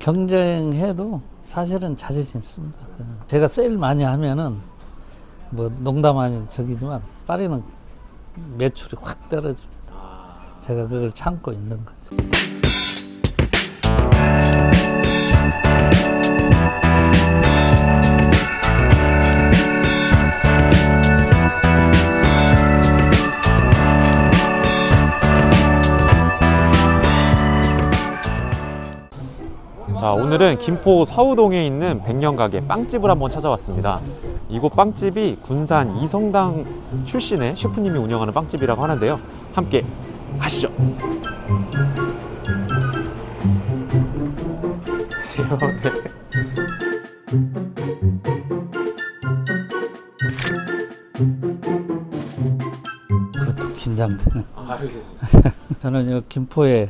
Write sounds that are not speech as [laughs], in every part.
경쟁해도 사실은 자존심 있습니다. 그 제가 세일 많이 하면은 뭐 농담 아닌 적이지만 파리는 매출이 확 떨어집니다. 제가 그걸 참고 있는 거죠. 자, 오늘은 김포 서우동에 있는 백년 가게 빵집을 한번 찾아왔습니다. 이곳 빵집이 군산 이성당 출신의 셰프님이 운영하는 빵집이라고 하는데요. 함께 가시죠. 안녕하세요. [laughs] 네. 긴장되네. 아, [laughs] 저는 여 김포에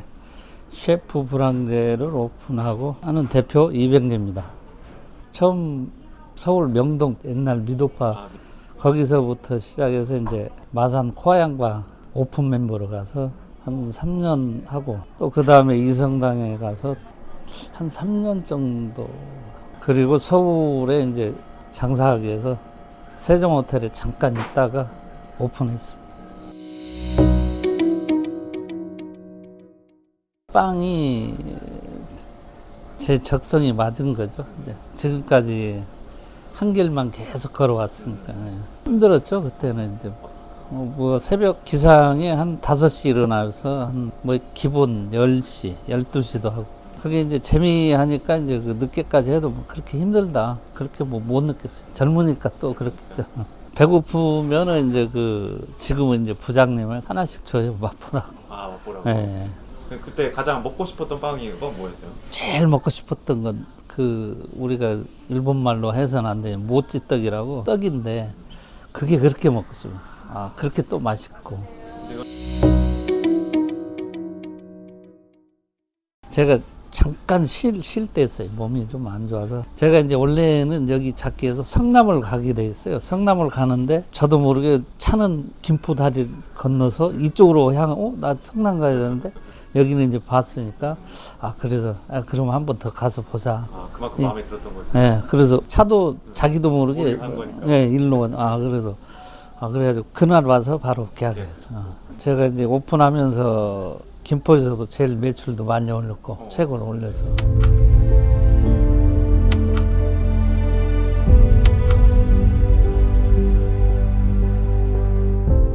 셰프 브랑데를 오픈하고 하는 대표 이병재입니다. 처음 서울 명동 옛날 미도파 거기서부터 시작해서 이제 마산 코아양바 오픈 멤버로 가서 한 3년 하고 또 그 다음에 이성당에 가서 한 3년 정도 그리고 서울에 이제 장사하기 위해서 세종 호텔에 잠깐 있다가 오픈했습니다. 빵이 제 적성이 맞은 거죠. 지금까지 한 길만 계속 걸어왔으니까 예. 힘들었죠. 그때는 이제 어, 뭐 새벽 기상에 한 5시 일어나서 한 뭐 기본 10시, 12시도 하고 그게 이제 재미하니까 이제 그 늦게까지 해도 뭐 그렇게 힘들다. 그렇게 뭐 못 느꼈어요. 젊으니까 또 그렇겠죠. [laughs] 배고프면은 이제 그 지금은 이제 부장님을 하나씩 줘요 맛보라고. 아, 맛보라고. 예. 그때 가장 먹고 싶었던 빵이 건 뭐였어요? 제일 먹고 싶었던 건 그 우리가 일본 말로 해서는 안 돼. 모찌떡이라고 떡인데 그게 그렇게 먹고 싶어요. 아 그렇게 또 맛있고. 제가 잠깐 쉴, 쉴때 했어요. 몸이 좀 안 좋아서. 제가 이제 원래는 여기 위해서 성남을 가게 돼 있어요. 성남을 가는데 저도 모르게 차는 김포 다리를 건너서 이쪽으로 향, 어? 나 성남 가야 되는데 여기는 이제 봤으니까 아, 그래서 아, 그럼 한번 더 가서 보자. 아, 그만큼 예. 마음에 들었던 거죠. 예, 그래서 차도 자기도 모르게 거니까. 예, 일로 온- 아 그래서 아 그래가지고 그날 와서 바로 계약했어. 요 제가 이제 오픈하면서 김포에서도 제일 매출도 많이 올렸고 어. 최고로 올려서.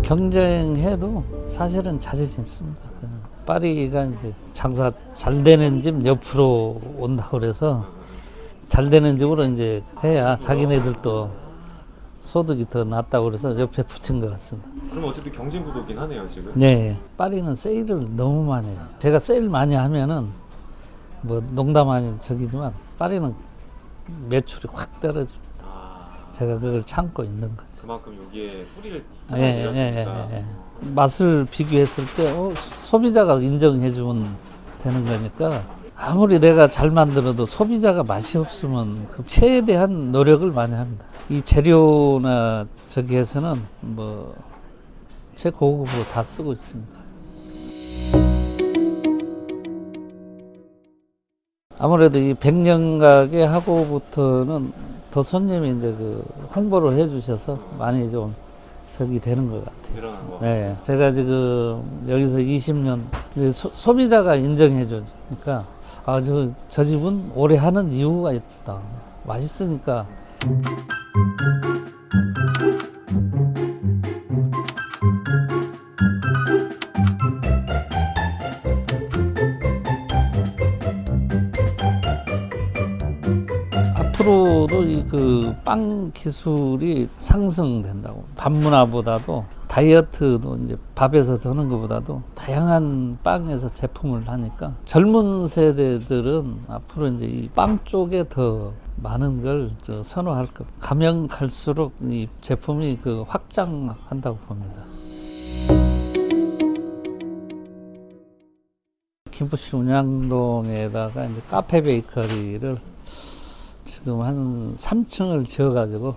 경쟁해도 사실은 자존심 있습니다. 그 파리가 이제 장사 잘 되는 집 옆으로 온다 그래서 잘 되는 집으로 이제 해야 자기네들도 소득이 더 낫다고 그래서 옆에 붙인 것 같습니다. 그럼 어쨌든 경쟁 구도긴 하네요, 지금. 네, 파리는 세일을 너무 많이 해요. 제가 세일 많이 하면은 뭐 농담 아닌 적이지만 파리는 매출이 확 떨어집니다. 아, 제가 그걸 참고 있는 거죠. 그만큼 여기에 뿌리를 예, 예, 예, 예, 예. 맛을 비교했을 때 어, 소비자가 인정해 주면 되는 거니까 아무리 내가 잘 만들어도 소비자가 맛이 없으면 그 최대한 노력을 많이 합니다. 이 재료나 저기에서는 뭐 최고급으로 다 쓰고 있으니까. 아무래도 이 백년가게 하고부터는 더 손님이 이제 그 홍보를 해주셔서 많이 좀 저기 되는 것 같아요. 거. 네, 제가 지금 여기서 20년 이제 소, 소비자가 인정해 주니까 아, 저, 저 집은 오래 하는 이유가 있다. 맛있으니까. 앞으로도 이그빵 기술이 상승된다고. 밥 문화보다도 다이어트도 이제 밥에서 드는 것보다도 다양한 빵에서 제품을 하니까 젊은 세대들은 앞으로 이제 이 빵 쪽에 더 많은 걸저 선호할 것. 가면 갈수록 이 제품이 그 확장한다고 봅니다. 김포시 운양동에다가 이제 카페 베이커리를 지금 한 3층을 지어가지고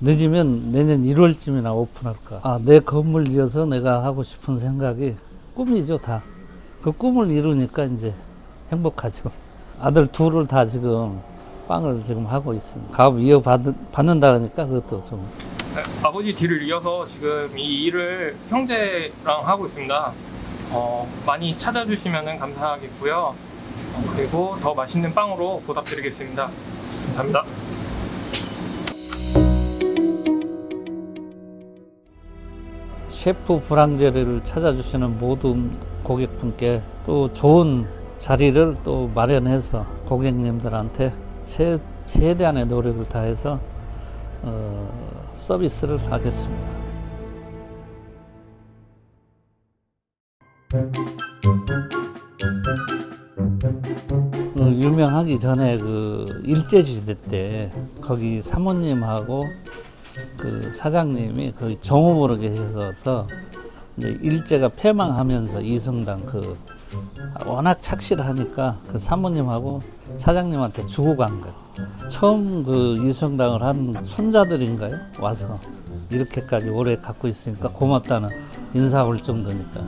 늦으면 내년 1월쯤이나 오픈할까. 아, 내 건물 지어서 내가 하고 싶은 생각이 꿈이죠, 다. 그 꿈을 이루니까 이제 행복하죠. 아들 둘을 다 지금 빵을 지금 하고 있습니다. 가업 이어 받는다 하니까 그것도 좀 네, 아버지 뒤를 이어서 지금 이 일을 형제랑 하고 있습니다. 어, 많이 찾아주시면 감사하겠고요. 어, 그리고 더 맛있는 빵으로 보답드리겠습니다. 감사합니다. 셰프 불황제를 찾아주시는 모든 고객분께 또 좋은 자리를 또 마련해서 고객님들한테 최, 최대한의 노력을 다해서 어, 서비스를 하겠습니다. 어, 유명하기 전에 그 일제시대 때 거기 사모님하고 그 사장님이 거기 정읍으로 계셔서 이제 일제가 패망하면서 이성당 그 워낙 착실하니까 그 사모님하고 사장님한테 주고 간 거예요. 처음 그 이성당을 한 손자들인가요? 와서 이렇게까지 오래 갖고 있으니까 고맙다는 인사 올 정도니까.